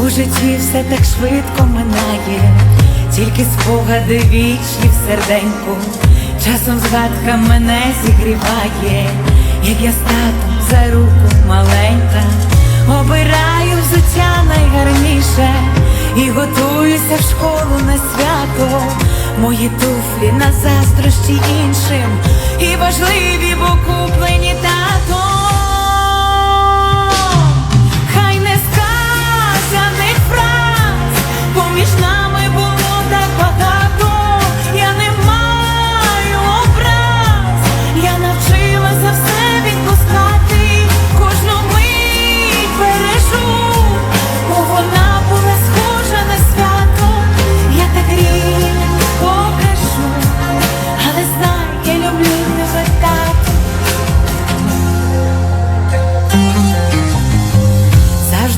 У житті все так швидко минає, тільки спогади вічні в серденьку, часом згадка мене зігріває, як я з татом за руку маленька, обираю взуття найгарніше і готуюся в школу на свято. Мої туфлі на заздрощі іншим, і важливі, бо куплені татом.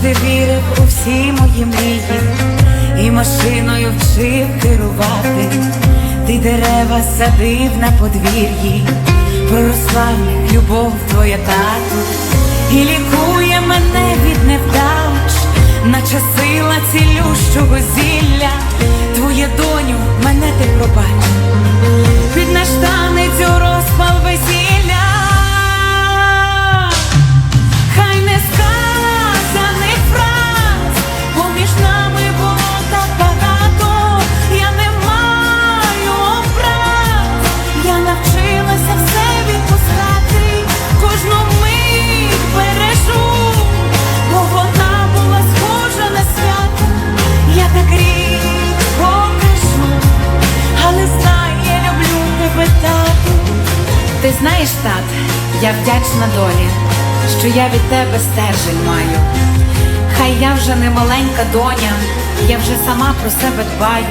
Завжди вірив у всі мої мрії. І машиною вчив керувати. Ти дерева садив на подвір'ї, проросла любов твоя тату, і лікує мене від невдач, наче сила цілющого зілля. Твоє доню, мене ти пробач, Ти знаєш, тат, я вдячна долі, що я від тебе стержень маю. Хай я вже не маленька доня, я вже сама про себе дбаю,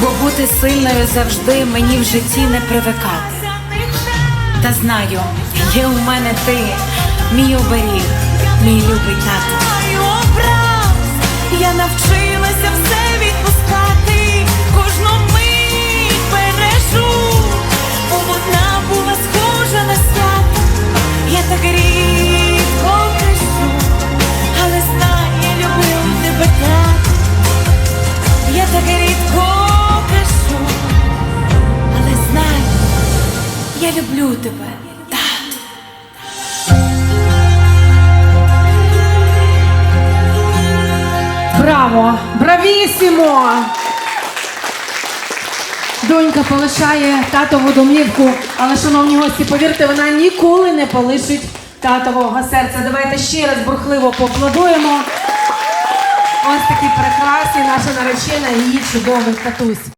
бо бути сильною завжди мені в житті не привикати. Та знаю, є у мене ти, мій оберіг, мій любий тато. Люблю тебе. Браво! Бравісімо! Донька полишає татову домівку, але, шановні гості, повірте, вона ніколи не полишить татового серця. Давайте ще раз бурхливо поаплодуємо. Ось такі прекрасні наша наречена і її чудовий татусь.